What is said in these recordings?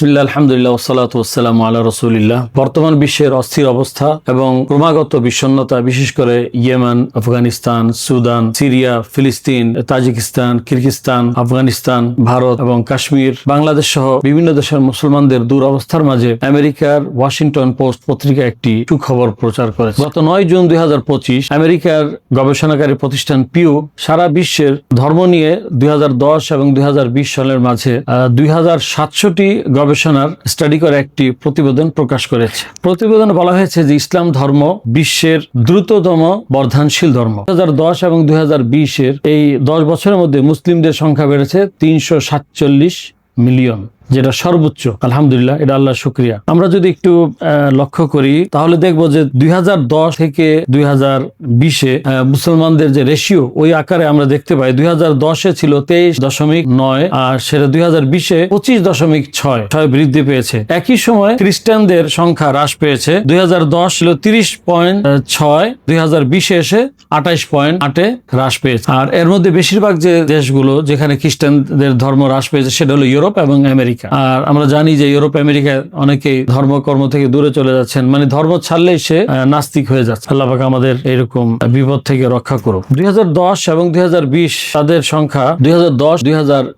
বিসমিল্লা আলহামদুলিল্লাহ ওসালাত ওসালাম আল্লাহ রসুলিল্লাহ। বর্তমান বিশ্বের অস্থির অবস্থা এবং ক্রমাগত বিষণ্ণতা, বিশেষ করে ইয়েমান, আফগানিস্তান, সুদান, সিরিয়া, ফিলিস্তিন, তাজিকিস্তান কিরগিস্তান আফগানিস্তান, ভারত এবং কাশ্মীর, বাংলাদেশ সহ বিভিন্ন দেশের মুসলমানদের দুরবস্থার মাঝে আমেরিকার ওয়াশিংটন পোস্ট পত্রিকা একটি সুখবর প্রচার করে গত নয় জুন দুই হাজার পঁচিশ আমেরিকার গবেষণাকারী প্রতিষ্ঠান পিউ সারা বিশ্বের ধর্ম নিয়ে দুই হাজার দশ এবং দুই হাজার বিশ সালের মাঝে দুই হাজার সাতশোটি গবেষণার স্টাডি করে একটি প্রতিবেদন প্রকাশ করেছে। প্রতিবেদনে বলা হয়েছে যে ইসলাম ধর্ম বিশ্বের দ্রুততম বর্ধনশীল ধর্ম। দু হাজার দশ এবং দুই হাজার বিশ এর এই দশ বছরের মধ্যে মুসলিমদের সংখ্যা বেড়েছে তিনশো সাতচল্লিশ মিলিয়ন। যেটা সর্বোচ্চ, আলহামদুলিল্লাহ, এটা আল্লাহ শুক্রিয়া। আমরা যদি একটু লক্ষ্য করি, তাহলে দেখব যে দুই হাজার দশ থেকে দুই বিশে মুসলমানদের যে রেশিও ওই আকারে আমরা দেখতে পাই। দুই দশে ছিল তেইশ দশমিক নয় আর সেটা দুই হাজার বিশে পঁচিশ দশমিক ছয়। ছয় বৃদ্ধি পেয়েছে। একই সময় খ্রিস্টানদের সংখ্যা হ্রাস পেয়েছে। দুই ছিল তিরিশ পয়েন্ট ছয়, দুই এসে আঠাইশ পয়েন্ট আটে হ্রাস পেয়েছে। আর এর মধ্যে বেশিরভাগ যে দেশগুলো যেখানে খ্রিস্টানদের ধর্ম হ্রাস পেয়েছে, সেটা হলো ইউরোপ এবং আমেরিকা। আর আমরা জানি যে ইউরোপ আমেরিকায় অনেকেই ধর্মকর্ম থেকে দূরে চলে যাচ্ছেন। মানে ধর্ম ছাড়লেই সে নাস্তিক হয়ে যাচ্ছে। আল্লাহ পাক আমাদের এরকম বিপদ থেকে রক্ষা করুক। দুই এবং দুই তাদের সংখ্যা, দুই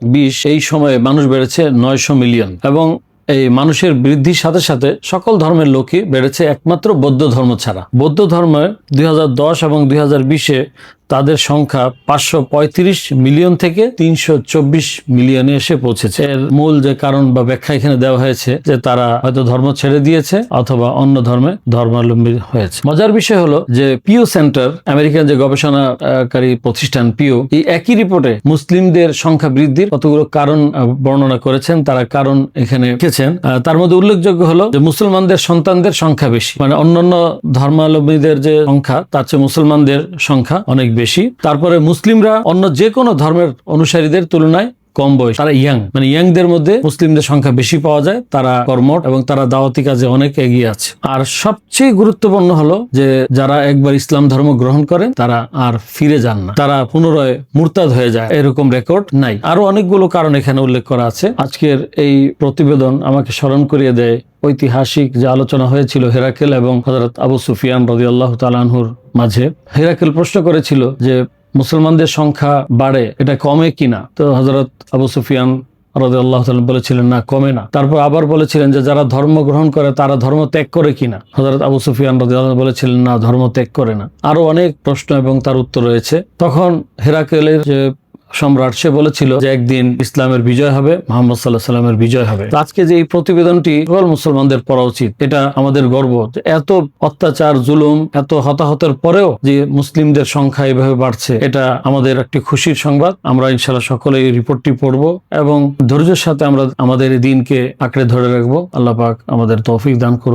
দুই এই সময়ে মানুষ বেড়েছে নয়শো মিলিয়ন। এবং এই মানুষের বৃদ্ধির সাথে সাথে সকল ধর্মের লোকই বেড়েছে একমাত্র বৌদ্ধ ধর্ম ছাড়া। বৌদ্ধ ধর্মে দুই হাজার দশ এবং দুই বিশে তাদের সংখ্যা পাঁচশো পঁয়ত্রিশ মিলিয়ন থেকে তিনশো চব্বিশ মিলিয়নে এসে পৌঁছেছে। এর মূল যে কারণ বা ব্যাখ্যা এখানে দেওয়া হয়েছে যে তারা হয়তো ধর্ম ছেড়ে দিয়েছে অথবা অন্য ধর্মে ধর্মাবলম্বী হয়েছে। মজার বিষয় হলো যে পিও সেন্টার, আমেরিকান যে গবেষণাকারী প্রতিষ্ঠান পিও এই একই রিপোর্টে মুসলিমদের সংখ্যা বৃদ্ধির কতগুলো কারণ বর্ণনা করেছেন, তারা কারণ এখানে লিখেছেন। তার মধ্যে উল্লেখযোগ্য হলো যে মুসলমানদের সন্তানদের সংখ্যা বেশি। মানে অন্যান্য ধর্মাবলম্বীদের যে সংখ্যা, তার চেয়ে মুসলমানদের সংখ্যা অনেক বেশি তারপরে মুসলিমরা অন্য যে কোনো ধর্মের অনুসারীদের তুলনায় কম বয়স। তারা ইয়াং। মানে ইয়াংদের মধ্যে মুসলিমদের সংখ্যা বেশি পাওয়া যায়। তারা কর্মঠ এবং তারা দাওয়াতি কাজে অনেক এগিয়ে আছে। আর সবচেয়ে গুরুত্বপূর্ণ হলো যে, যারা একবার ইসলাম ধর্ম গ্রহণ করেন, তারা আর ফিরে যান না। তারা পুনরায় মুরতাদ হয়ে যায়। এরকম রেকর্ড নাই। আরও অনেকগুলো কারণ এখানে উল্লেখ করা আছে। আজকের এই প্রতিবেদন আমাকে স্মরণ করিয়ে দেয় ঐতিহাসিক যে আলোচনা হয়েছিল হেরাকেল এবং হজরত আবু সুফিয়ান রদি আল্লাহ তালানহুর মাঝে, হেরাকেল প্রশ্ন করেছিল যে মুসলমানদের সংখ্যা বাড়ে, এটা কমে কিনা? তো হজরত আবু সুফিয়ান রদি আল্লাহ বলেছিলেন, না, কমে না। তারপর আবার বলেছিলেন যে, যারা ধর্ম গ্রহণ করে, তারা ধর্ম ত্যাগ করে কিনা? হজরত আবু সুফিয়ান রদি আল্লাহ বলেছিলেন, না, ধর্ম ত্যাগ করে না। আরও অনেক প্রশ্ন এবং তার উত্তর রয়েছে। তখন হেরাকেলের যে সম্রাট, সে বলেছিল যে একদিন ইসলামের বিজয় হবে, মোহাম্মদ সাল্লাহ সাল্লামের বিজয় হবে। আজকে যে এই প্রতিবেদনটি সকল মুসলমানদের পড়া উচিত, এটা আমাদের গর্ব এত অত্যাচার, জুলুম, এত হতাহতের পরেও যে মুসলিমদের সংখ্যা এভাবে বাড়ছে, এটা আমাদের একটি খুশির সংবাদ। আমরা ইনশাল্লাহ সকলে এই রিপোর্টটি পড়ব এবং ধৈর্যের সাথে আমরা আমাদের এই দিনকে আঁকড়ে ধরে রাখব। আল্লাহ পাক আমাদের তৌফিক দান করুন